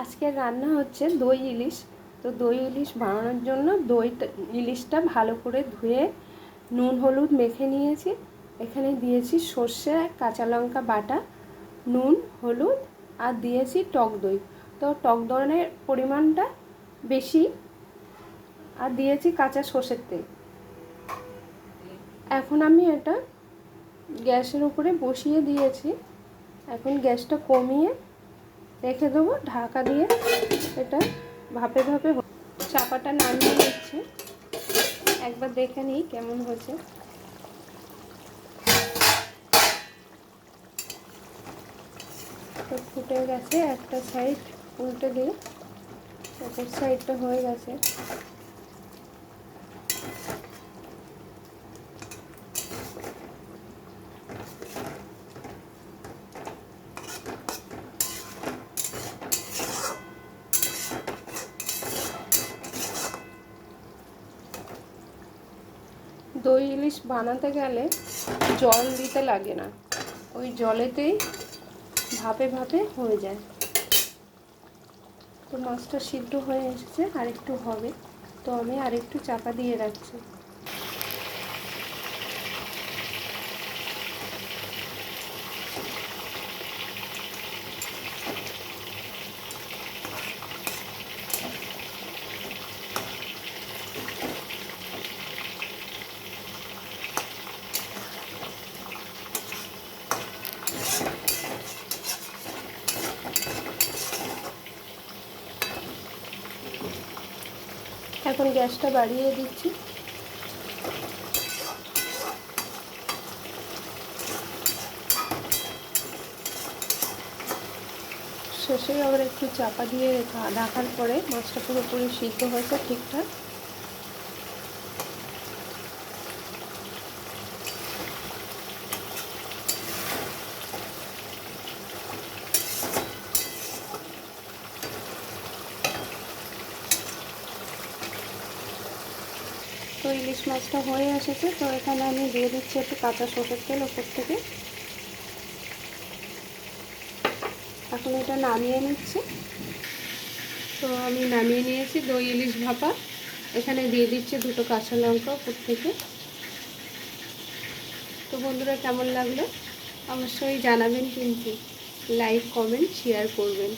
আজকের রান্না হচ্ছে দই ইলিশ। তো দই ইলিশ বানানোর জন্য দইটা, ইলিশটা ভালো করে ধুয়ে নুন, হলুদ মেখে নিয়েছি। এখানে দিয়েছি সর্ষে, কাঁচা লঙ্কা বাটা, নুন, হলুদ আর দিয়েছি টক দই। তো টক দইয়ের পরিমাণটা বেশি আর দিয়েছি কাঁচা সর্ষের তেল। এখন আমি এটা গ্যাসের উপরে বসিয়ে দিয়েছি। এখন গ্যাসটা কমিয়ে রেখে দেবো, ঢাকা দিয়ে এটা ভাপে ভাপে চাপাটা নামিয়ে নিচ্ছে। একবার দেখে নিই কেমন হয়েছে। তো ফুটে গেছে একটা সাইড উল্টে দিয়ে অপর সাইডটা হয়ে গেছে। দই ইলিশ বানাতে গেলে জল দিতে লাগে না। ওই জলেতেই ভাপে ভাপে হয়ে যায়। তো মাছটা সিদ্ধ হয়ে এসেছে, আরেকটু হবে। তো আমি আরেকটু চাপা দিয়ে রাখছি। এখন গ্যাসটা বাড়িয়ে দিচ্ছি। শেষে আবার একটু চাপা দিয়ে রাখার পরে মাছটা পুরোপুরি সিদ্ধ হয়েছে ঠিকঠাক। তো ইলিশ মাছটা হয়ে এসেছে, তো এখানে আমি দিয়ে দিচ্ছি একটু কাঁচা সরষের তেল ওপর থেকে। এখন এটা নামিয়ে নিচ্ছি। তো আমি নামিয়ে নিয়েছি দই, ইলিশ ভাপা। এখানে দিয়ে দিচ্ছি দুটো কাঁচা লঙ্কা ওপর থেকে। তো বন্ধুরা, কেমন লাগল? অবশ্যই জানাবেন কিন্তু, লাইক, কমেন্ট শেয়ার করবেন।